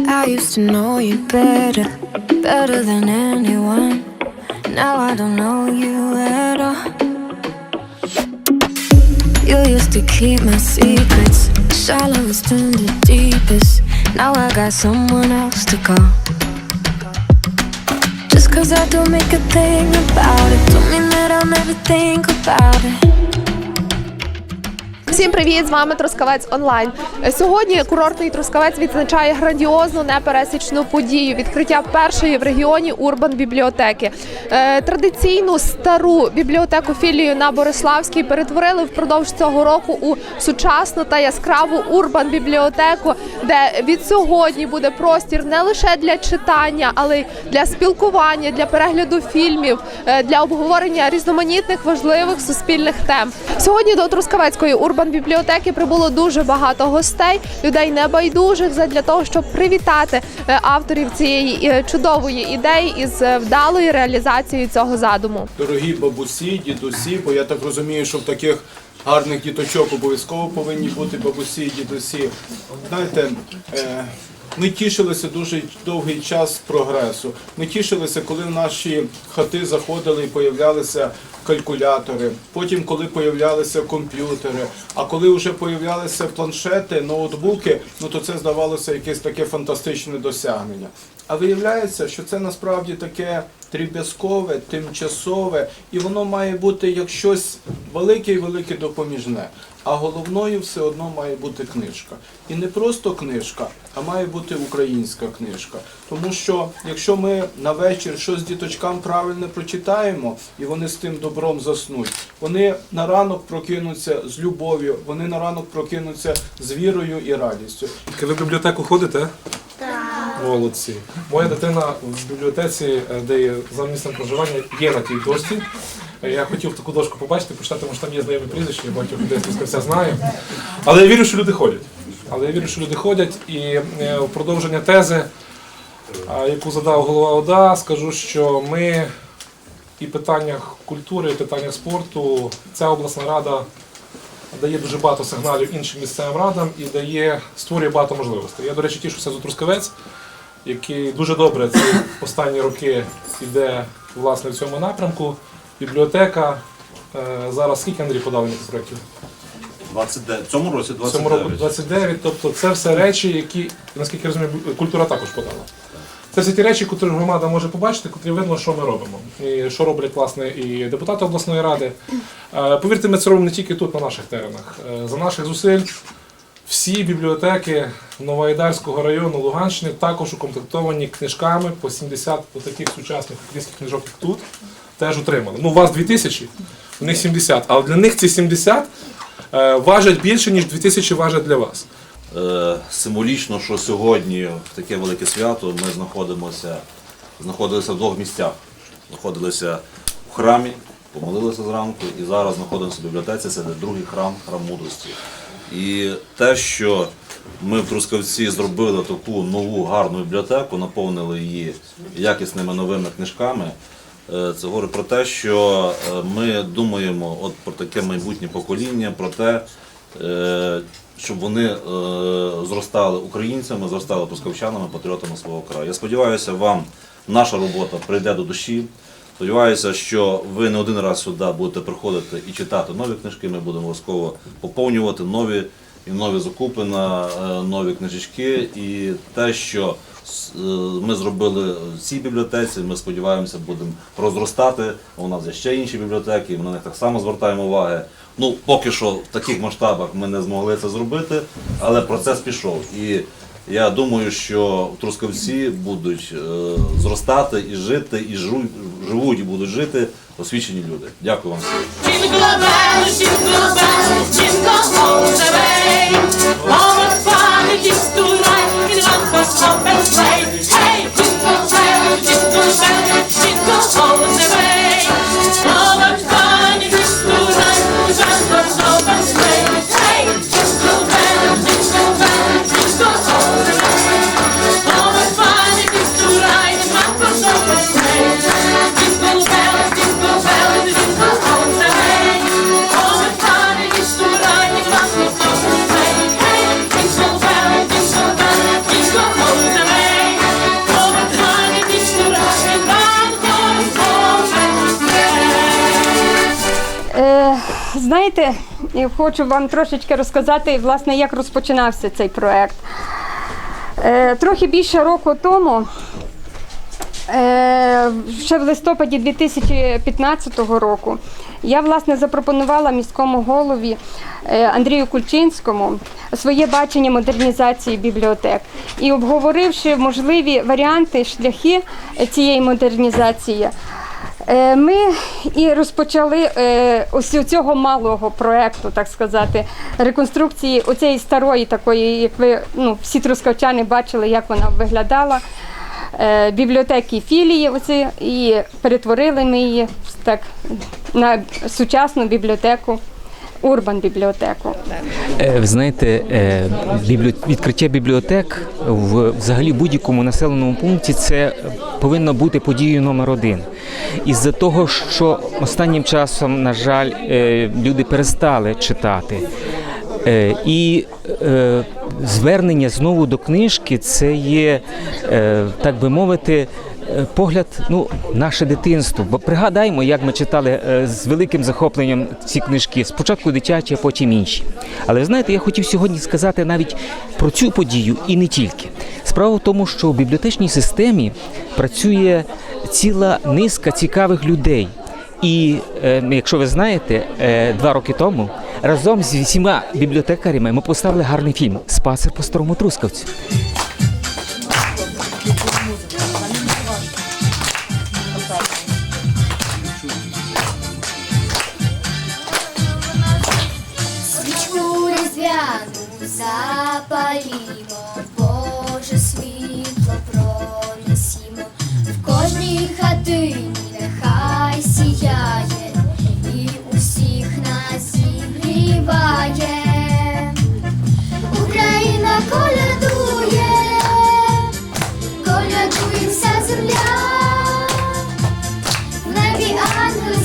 I used to know you better, better than anyone. Now I don't know you at all. You used to keep my secrets, shallowest to the deepest. Now I got someone else to call. Just cause I don't make a thing about it, don't mean that I'll never think about it. Всім привіт! З вами Трускавець Онлайн. Сьогодні курортний Трускавець відзначає грандіозну непересічну подію відкриття першої в регіоні урбан бібліотеки. Е, Традиційну стару бібліотеку філію на Бориславській перетворили впродовж цього року у сучасну та яскраву урбан бібліотеку, де від сьогодні буде простір не лише для читання, але й для спілкування, для перегляду фільмів, е, для обговорення різноманітних важливих суспільних тем. Сьогодні до Трускавецької урбан бібліотеки прибуло дуже багато гостей, людей небайдужих задля того, щоб привітати е, авторів цієї е, чудової ідеї із е, вдалою реалізацією цього задуму. Дорогі бабусі, дідусі, бо я так розумію, що в таких гарних діточок обов'язково повинні бути бабусі і дідусі. Знаєте, ми тішилися дуже довгий час прогресу. Ми тішилися, коли в наші хати заходили і появлялися калькулятори. Потім, коли появлялися комп'ютери. А коли вже появлялися планшети, ноутбуки, ну то це здавалося якесь таке фантастичне досягнення. А виявляється, що це насправді таке дріб'язкове, тимчасове, і воно має бути як щось велике і велике допоміжне. А головною все одно має бути книжка. І не просто книжка, а має бути українська книжка. Тому що якщо ми на вечір щось діточкам правильно прочитаємо, і вони з тим добром заснуть, вони на ранок прокинуться з любов'ю, вони на ранок прокинуться з вірою і радістю. Ви в бібліотеку ходите? Молодці. Моя дитина в бібліотеці, е, де є за місцем проживання, є на тій дошці. Е, Я хотів таку дошку побачити, почитати, тому що там є знайомі прізвища, я багатьох людей все знаю. Але я вірю, що люди ходять. Але я вірю, що люди ходять. І е, в продовження тези, яку задав голова ОДА, скажу, що ми і в питаннях культури, і в питаннях спорту, ця обласна рада дає дуже багато сигналів іншим місцевим радам і дає, створює багато можливостей. Я, до речі, тішуся за Трускавець, який дуже добре ці останні роки йде власне в цьому напрямку. Бібліотека. Е, Зараз скільки Андрій подав проєктів? 29. В цьому році В цьому року 29. 29. Тобто це все речі, які, наскільки я розумію, культура також подала. Це всі ті речі, які громада може побачити, котрі видно, що ми робимо. І що роблять власне і депутати обласної ради. Е, Повірте, ми це робимо не тільки тут, на наших теренах. Е, За наших зусиль всі бібліотеки Новоайдарського району Луганщини також укомплектовані книжками по 70 по таких сучасних українських книжок, як тут, теж отримали. Ну, у вас 2000, у них 70, але для них ці 70 е, важать більше, ніж 2000 важать для вас. Е, Символічно, що сьогодні в таке велике свято ми знаходимося, знаходилися в двох місцях. Знаходилися в храмі, помолилися зранку, і зараз знаходимося в бібліотеці, це другий храм, храм мудрості. І те, що ми в Трускавці зробили таку нову гарну бібліотеку, наповнили її якісними новими книжками. Е, Це говорить про те, що е, ми думаємо от про таке майбутнє покоління, про те, е, щоб вони зростали українцями, зростали трускавчанами, патріотами свого краю. Я сподіваюся, вам наша робота прийде до душі. Сподіваюся, що ви не один раз сюди будете приходити і читати нові книжки. Ми будемо обов'язково поповнювати нові і нові закупи на е, нові книжечки. І те, що е, ми зробили в цій бібліотеці, ми сподіваємося, будемо розростати. У нас є ще інші бібліотеки, ми на них так само звертаємо уваги. Ну, поки що в таких масштабах ми не змогли це зробити, але процес пішов. І я думаю, що Трускавці будуть е, зростати і жити, і жу- живуть, і будуть жити освічені люди. Дякую вам всім. Знаєте, я хочу вам трошечки розказати, власне, як розпочинався цей проект. Е, трохи більше року тому, е, ще в листопаді 2015 року, я власне запропонувала міському голові е, Андрію Кульчинському своє бачення модернізації бібліотек. І обговоривши можливі варіанти, шляхи цієї модернізації, Ми і розпочали е, ось цього малого проекту, так сказати, реконструкції оцієї старої такої, як ви ну, всі трускавчани бачили, як вона виглядала. е, Бібліотеки філії оці, і перетворили ми її так, на сучасну бібліотеку, урбан бібліотеку. Е, Ви знаєте, е, відкриття бібліотек в взагалі будь-якому населеному пункті це повинно бути подією номер один. Із-за того, що останнім часом, на жаль, е, люди перестали читати. І звернення знову до книжки це є, так би мовити, погляд, ну, наше дитинство. Бо пригадаймо, як ми читали е, з великим захопленням ці книжки. Спочатку дитячі, а потім інші. Але ви знаєте, я хотів сьогодні сказати навіть про цю подію і не тільки. Справа в тому, що в бібліотечній системі працює ціла низка цікавих людей. І е, якщо ви знаєте, е, два роки тому разом з всіма бібліотекарями ми поставили гарний фільм Спасер по старому трускавцю. Запалімо, Боже світло пронесімо, в кожній хатині нехай сіяє. І усіх нас зігріває. Україна колядує, колядує земля, в небі ангели